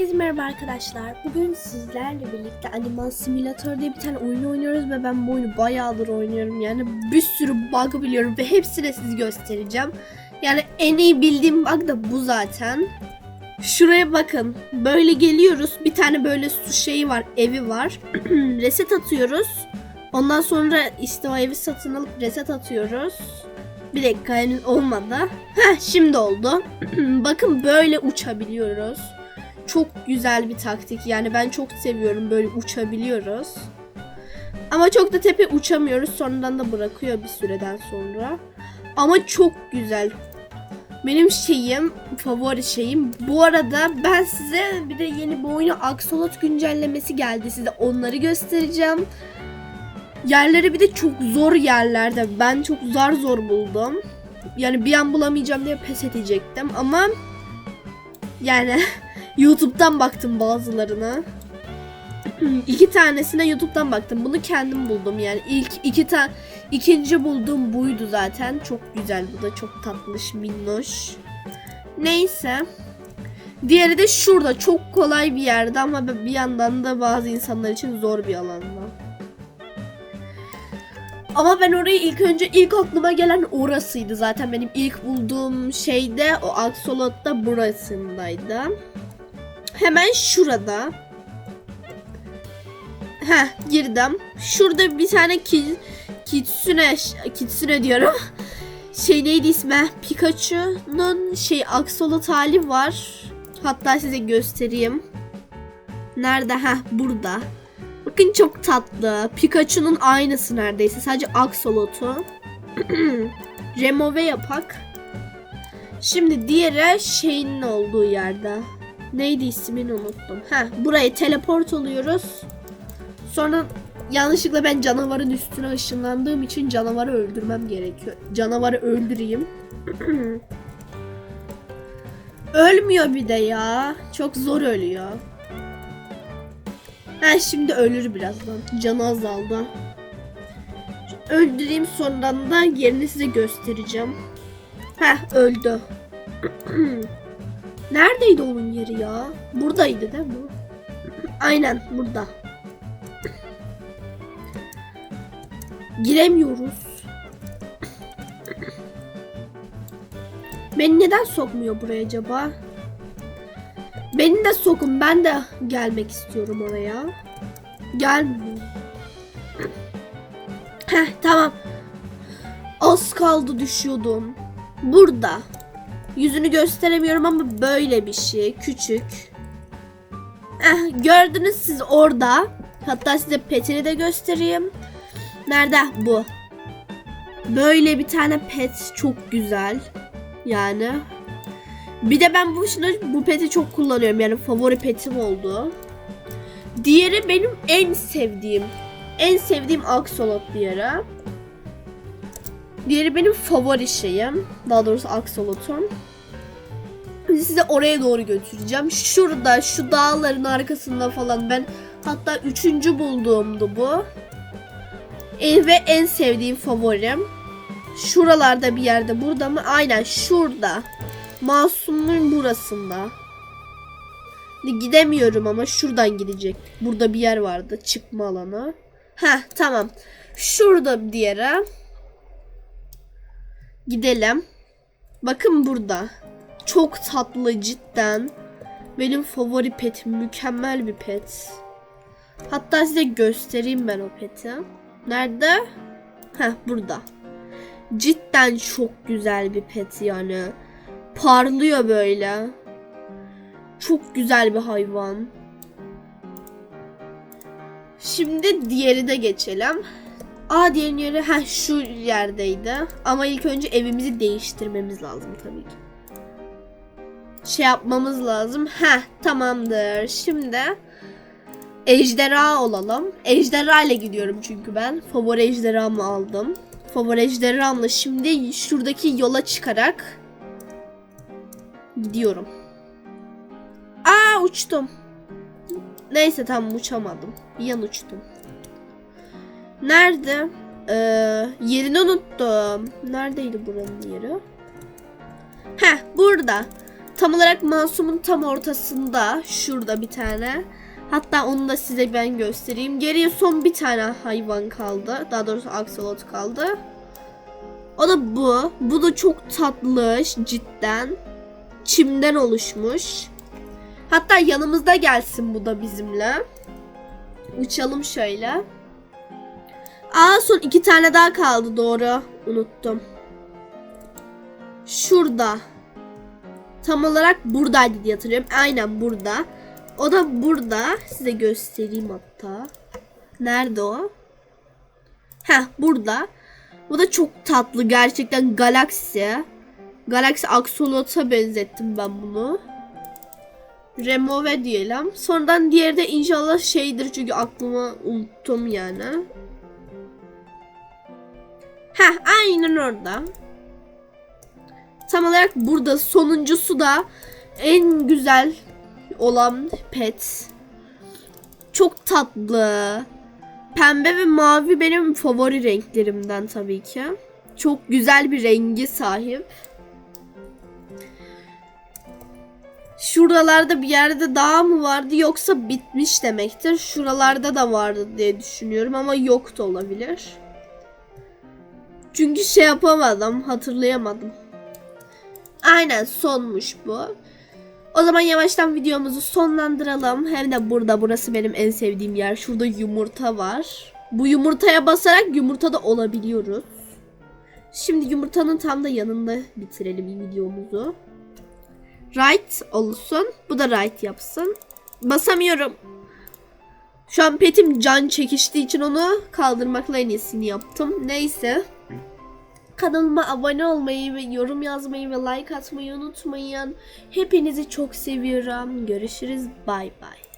Herkese merhaba arkadaşlar. Bugün sizlerle birlikte Animal Simulator diye bir tane oyun oynuyoruz ve ben bu oyunu bayağıdır oynuyorum. Yani bir sürü bug biliyorum ve hepsini size göstereceğim. Yani en iyi bildiğim bug da bu zaten. Şuraya bakın. Böyle geliyoruz. Bir tane böyle su şeyi var, evi var. reset atıyoruz. Ondan sonra işte o evi satın alıp reset atıyoruz. Bir dakika henüz olmadı. Heh şimdi oldu. Bakın böyle uçabiliyoruz. Çok güzel bir taktik. Yani ben çok seviyorum böyle uçabiliyoruz. Ama çok da tepe uçamıyoruz. Sonradan da bırakıyor bir süreden sonra. Ama çok güzel. Benim şeyim, favori şeyim. Bu arada ben size bir de yeni bir oyunu Axolot güncellemesi geldi. Size onları göstereceğim. Yerleri bir de çok zor yerlerde. Ben çok zar zor buldum. Yani bir an bulamayacağım diye pes edecektim ama yani YouTube'dan baktım bazılarına. iki tanesine YouTube'dan baktım. Bunu kendim buldum yani. ilk iki tane ikinci bulduğum buydu zaten. Çok güzel bu da çok tatlış, minnoş. Neyse. Diğeri de şurada çok kolay bir yerde ama bir yandan da bazı insanlar için zor bir alanda. Ama ben orayı ilk önce ilk aklıma gelen orasıydı zaten benim ilk bulduğum şeyde o Axolot'ta burasındaydı. Hemen şurada. Heh girdim. Şurada bir tane ki, kitsune kitsune diyorum. Şey neydi ismi? Pikachu'nun şey Axolot hali var. Hatta size göstereyim. Nerede? Heh burada. Bakın çok tatlı. Pikachu'nun aynısı neredeyse. Sadece Axolot'u. Remove yapak. Şimdi diğeri şeyin olduğu yerde. Neydi ismini unuttum. Ha, buraya teleport oluyoruz. Sonra yanlışlıkla ben canavarın üstüne ışınlandığım için canavarı öldürmem gerekiyor. Canavarı öldüreyim. Ölmüyor bir de ya. Çok zor ölüyor. Ha şimdi ölür birazdan. Canı azaldı. Öldüreyim sonradan da yerini size göstereceğim. Heh öldü. Neredeydi onun yeri ya? Buradaydı değil mi? Aynen burada. Giremiyoruz. Beni neden sokmuyor buraya acaba? Beni de sokun. Ben de gelmek istiyorum oraya. Gelmiyor. Heh tamam. Az kaldı düşüyordum. Burada. Yüzünü gösteremiyorum ama böyle bir şey. Küçük. Heh, gördünüz siz orada. Hatta size petini de göstereyim. Nerede? Bu. Böyle bir tane pet çok güzel. Yani bir de ben bu şimdi bu peti çok kullanıyorum. Yani favori petim oldu. Diğeri benim en sevdiğim. En sevdiğim Axolot diğeri. Diğeri benim favori şeyim. Daha doğrusu Axolot'um. Size oraya doğru götüreceğim. Şurada şu dağların arkasında falan ben hatta üçüncü bulduğumdu bu. E, ve en sevdiğim favorim. Şuralarda bir yerde burada mı? Aynen şurada. Masum'un burasında. Gidemiyorum ama şuradan gidecek. Burada bir yer vardı. Çıkma alanı. Heh tamam. Şurada bir. Gidelim. Bakın burada. Çok tatlı cidden. Benim favori petim. Mükemmel bir pet. Hatta size göstereyim ben o peti. Nerede? Heh burada. Cidden çok güzel bir pet yani. Parlıyor böyle. Çok güzel bir hayvan. Şimdi diğeri de geçelim. Aa diğerinin yeri ha şu yerdeydi. Ama ilk önce evimizi değiştirmemiz lazım tabii ki. Şey yapmamız lazım. Ha tamamdır. Şimdi ejderha olalım. Ejderha ile gidiyorum çünkü ben. Favori ejderhamı aldım. Favori ejderhamla şimdi şuradaki yola çıkarak Gidiyorum. Aa uçtum. Neyse tam uçamadım. Yan uçtum. Nerede? Ee, yerini unuttum. Neredeydi buranın yeri? Heh burada. Tam olarak Masum'un tam ortasında şurada bir tane. Hatta onu da size ben göstereyim. Geriye son bir tane hayvan kaldı. Daha doğrusu aksolot kaldı. O da bu. Bu da çok tatlı cidden. Çimden oluşmuş. Hatta yanımızda gelsin bu da bizimle. Uçalım şöyle. Aa son iki tane daha kaldı doğru. Unuttum. Şurada. Tam olarak buradaydı diye hatırlıyorum. Aynen burada. O da burada. Size göstereyim hatta. Nerede o? Heh burada. Bu da çok tatlı. Gerçekten galaksi. Galaxy Axolot'a benzettim ben bunu. Remove diyelim. Sonradan diğeri de inşallah şeydir çünkü aklıma unuttum yani. Heh aynen orada. Tam olarak burada sonuncusu da en güzel olan pet. Çok tatlı. Pembe ve mavi benim favori renklerimden tabii ki. Çok güzel bir rengi sahip. Şuralarda bir yerde daha mı vardı yoksa bitmiş demektir. Şuralarda da vardı diye düşünüyorum ama yok da olabilir. Çünkü şey yapamadım, hatırlayamadım. Aynen sonmuş bu. O zaman yavaştan videomuzu sonlandıralım. Hem de burada burası benim en sevdiğim yer. Şurada yumurta var. Bu yumurtaya basarak yumurtada olabiliyoruz. Şimdi yumurtanın tam da yanında bitirelim videomuzu. Right olsun. Bu da right yapsın. Basamıyorum. Şu an petim can çekiştiği için onu kaldırmakla en iyisini yaptım. Neyse. Kanalıma abone olmayı ve yorum yazmayı ve like atmayı unutmayın. Hepinizi çok seviyorum. Görüşürüz. Bay bay.